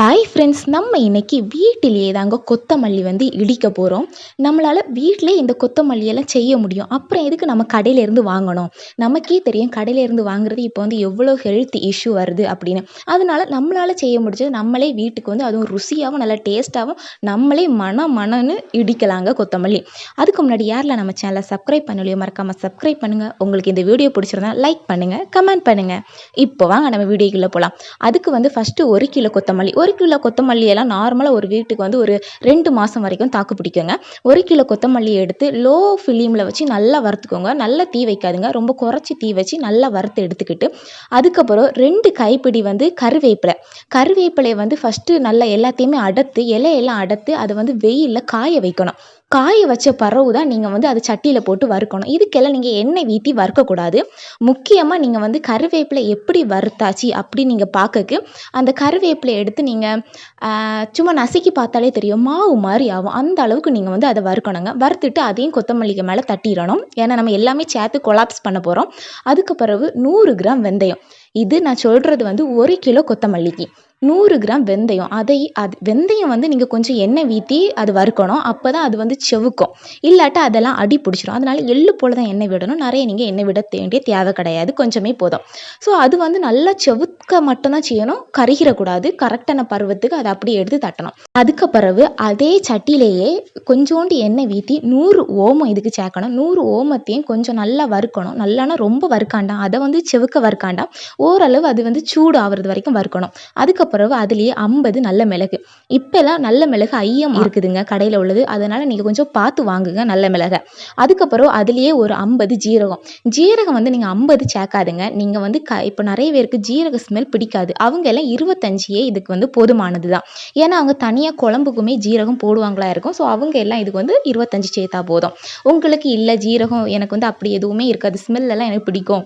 Hi friends நம்ம இன்றைக்கி வீட்டிலேயே தாங்க கொத்தமல்லி வந்து இடிக்க போகிறோம் நம்மளால் வீட்டிலே இந்த கொத்தமல்லியெல்லாம் செய்ய முடியும். அப்புறம் எதுக்கு நம்ம கடையிலேருந்து வாங்கணும்? நமக்கே தெரியும் கடையிலேருந்து வாங்குறது இப்போ வந்து எவ்வளோ ஹெல்த் இஷ்யூ வருது அப்படின்னு. அதனால நம்மளால் செய்ய முடிஞ்சது நம்மளே வீட்டுக்கு வந்து அதுவும் ருசியாகவும் நல்லா டேஸ்ட்டாகவும் நம்மளே மன மனன்னு இடிக்கலாங்க கொத்தமல்லி. அதுக்கு முன்னாடி யாரில் நம்ம சேனலை சப்ஸ்கிரைப் பண்ணலையோ மறக்காமல் சப்ஸ்கிரைப் பண்ணுங்கள் உங்களுக்கு இந்த வீடியோ பிடிச்சிருந்தா லைக் பண்ணுங்கள் கமெண்ட் பண்ணுங்கள் இப்போ வாங்க நம்ம வீடியோக்குள்ளே போகலாம் அதுக்கு வந்து ஃபஸ்ட்டு ஒரு கிலோ கொத்தமல்லி ஒரு ஒரு கிலோ கொத்தமல்லி எல்லாம் நார்மலாக ஒரு வீட்டுக்கு வந்து ஒரு ரெண்டு மாதம் வரைக்கும் தாக்கு பிடிக்குங்க. ஒரு கிலோ கொத்தமல்லி எடுத்து லோ ஃபிலிமில் வச்சு நல்லா வறுத்துக்கோங்க. நல்லா தீ வைக்காதுங்க. ரொம்ப குறைச்சி தீ வச்சு நல்லா வறுத்து எடுத்துக்கிட்டு அதுக்கப்புறம் ரெண்டு கைப்பிடி வந்து கருவேப்பிலை. கருவேப்பிலையை வந்து ஃபஸ்ட்டு நல்லா எல்லாத்தையுமே அடர்த்து இலையெல்லாம் அடர்த்து அதை வந்து வெயிலில் காய வைக்கணும். காய வச்ச பறவு தான் நீங்கள் வந்து அதை சட்டியில் போட்டு வறுக்கணும். இதுக்கெல்லாம் நீங்கள் எண்ணெய் வீட்டி வறுக்கக்கூடாது. முக்கியமாக நீங்கள் வந்து கருவேப்பிலை எப்படி வறுத்தாச்சு அப்படி நீங்கள் பார்க்கக்கு அந்த கருவேப்பிலை எடுத்து நீங்கள் சும்மா நசுக்கி பார்த்தாலே தெரியும். மாவு மாதிரி ஆகும். அந்த அளவுக்கு நீங்கள் வந்து அதை வறுக்கணுங்க. வறுத்துட்டு அதையும் கொத்தமல்லிக்கு மேலே தட்டிடணும். ஏன்னா நம்ம எல்லாமே சேர்த்து கொலாப்ஸ் பண்ண போகிறோம் அதுக்கு பிறகு நூறு கிராம் வெந்தயம். இது நான் சொல்கிறது வந்து ஒரு கிலோ கொத்தமல்லிக்கு. நூறு கிராம் வெந்தயம். அதை அது வெந்தயம் வந்து நீங்கள் கொஞ்சம் எண்ணெய் ஊற்றி அது வறுக்கணும். அப்போ தான் அது வந்து செவுக்கும். இல்லாட்டா அதெல்லாம் அடி பிடிச்சிரும். அதனால எள்ளு போல் தான் எண்ணெய் விடணும். நிறைய நீங்கள் எண்ணெய் விட வேண்டிய தேவை கிடையாது. கொஞ்சமே போதும். ஸோ அது வந்து நல்லா செவுக்க மட்டும்தான் செய்யணும். கருகிடக்கூடாது. கரெக்டான பருவத்துக்கு அதை அப்படியே எடுத்து தட்டணும். அதுக்கு பிறகு அதே சட்டியிலேயே கொஞ்சோண்டு எண்ணெய் ஊற்றி நூறு ஓமம் இதுக்கு சேர்க்கணும். நூறு ஓமத்தையும் கொஞ்சம் நல்லா வறுக்கணும். நல்லானா ரொம்ப வறுக்காண்டாம். அதை வந்து செவுக்க வறுக்காண்டாம். ஓரளவு அது வந்து சூடு ஆகிறது வரைக்கும் வறுக்கணும். அதுக்கு பிறகு அதுலேயே ஐம்பது நல்ல மிளகு. இப்போல்லாம் நல்ல மிளகு ஐயம் இருக்குதுங்க கடையில் உள்ளது. அதனால் நீங்கள் கொஞ்சம் பார்த்து வாங்குங்க நல்ல மிளகை. அதுக்கப்புறம் அதுலேயே ஒரு ஐம்பது ஜீரகம். ஜீரகம் வந்து நீங்கள் ஐம்பது சேர்க்காதுங்க. நீங்கள் வந்து க இப்போ நிறைய பேருக்கு ஜீரக ஸ்மெல் பிடிக்காது. அவங்க எல்லாம் இருபத்தஞ்சியே இதுக்கு வந்து போதுமானது தான் ஏன்னா அவங்க தனியாக குழம்புக்குமே ஜீரகம் போடுவாங்களா இருக்கும். ஸோ அவங்க எல்லாம் இதுக்கு வந்து இருபத்தஞ்சி சேர்த்தா போதும். உங்களுக்கு இல்லை ஜீரகம் எனக்கு வந்து அப்படி எதுவுமே இருக்காது. ஸ்மெல்லெல்லாம் எனக்கு பிடிக்கும்.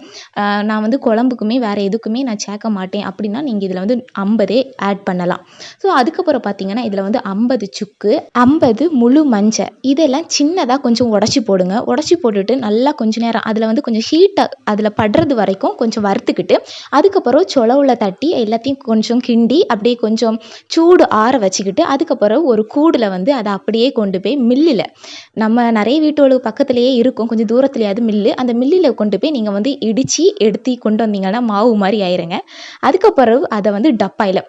நான் வந்து குழம்புக்குமே வேறு எதுக்குமே நான் சேர்க்க மாட்டேன். அப்படின்னா நீங்கள் இதில் வந்து ஐம்பது வந்து ஆட் பண்ணலாம். ஸோ அதுக்கப்புறம் பார்த்தீங்கன்னா இதில் வந்து ஐம்பது சுக்கு ஐம்பது முழு மஞ்சள். இதெல்லாம் சின்னதாக கொஞ்சம் உடச்சி போடுங்க. உடச்சி போட்டுட்டு நல்லா கொஞ்சம் நேரம் அதில் வந்து கொஞ்சம் ஹீட்டாக அதில் படுறது வரைக்கும் கொஞ்சம் வறுத்துக்கிட்டு அதுக்கப்புறம் சொலவில் தட்டி எல்லாத்தையும் கொஞ்சம் கிண்டி அப்படியே கொஞ்சம் சூடு ஆற வச்சுக்கிட்டு அதுக்கப்புறம் ஒரு கூடில் வந்து அதை அப்படியே கொண்டு போய் மில்லில். நம்ம நிறைய வீட்டோட பக்கத்துலேயே இருக்கும். கொஞ்சம் தூரத்துலேயாவது மில்லு. அந்த மில்லில் கொண்டு போய் நீங்கள் வந்து இடித்து எடுத்து கொண்டு வந்தீங்கன்னா மாவு மாதிரி ஆயிருங்க. அதுக்கப்புறம் அதை வந்து டப்பாயில்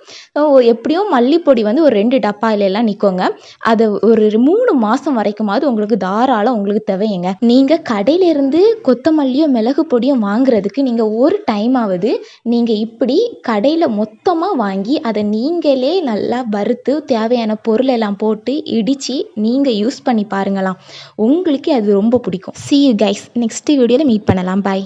எப்படியும் மல்லிப்பொடி வந்து ஒரு ரெண்டு டப்பாயிலெல்லாம் நிற்கோங்க அது ஒரு மூணு மாதம் வரைக்குமாவது உங்களுக்கு தாராளம் உங்களுக்கு தேவைங்க. நீங்கள் கடையிலேருந்து கொத்தமல்லியோ மிளகு பொடியும் வாங்குறதுக்கு நீங்கள் ஒரு டைமாவது நீங்கள் இப்படி கடையில் மொத்தமாக வாங்கி அதை நீங்களே நல்லா வறுத்து தேவையான பொருள் எல்லாம் போட்டு இடித்து நீங்கள் யூஸ் பண்ணி பாருங்களாம். உங்களுக்கு அது ரொம்ப பிடிக்கும். சி யூ கைஸ் நெக்ஸ்ட் வீடியோவில் மீட் பண்ணலாம். பாய்